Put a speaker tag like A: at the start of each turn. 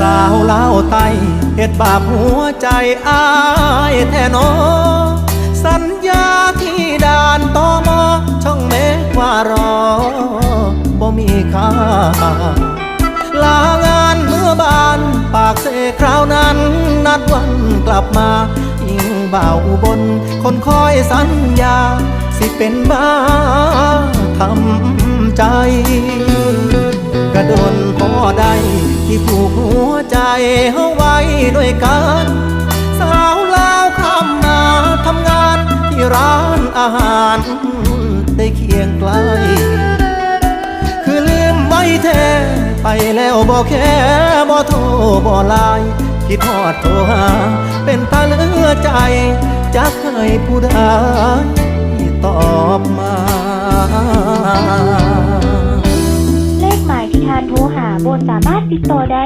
A: สาวเล่าไตเหตุบาปหัวใจอายแท้หนอสัญญาที่ด่านตอมอช่องเมฆว่ารอบ่มีค่าลางานเมื่อบานปากเสคราวนั้น นัดวันกลับมายิงบ่าวอุบนคนคอยสัญญา สิเป็นบ้าทำ ที่ผูกหัวใจเฮาไว้ด้วยกันสาวลาวข้ามมาทำงานที่ร้านอาหาร ได้เคียงไกล คือลืมไว้แท้ไปแล้วบอกแค่บ่โทรบ่ไลน์คิดฮอดโทรหา เป็นตาเลือใจจะเคยผู้ใดตอบมา
B: เลขหมารโทรหาบนสามารถติดต่อได้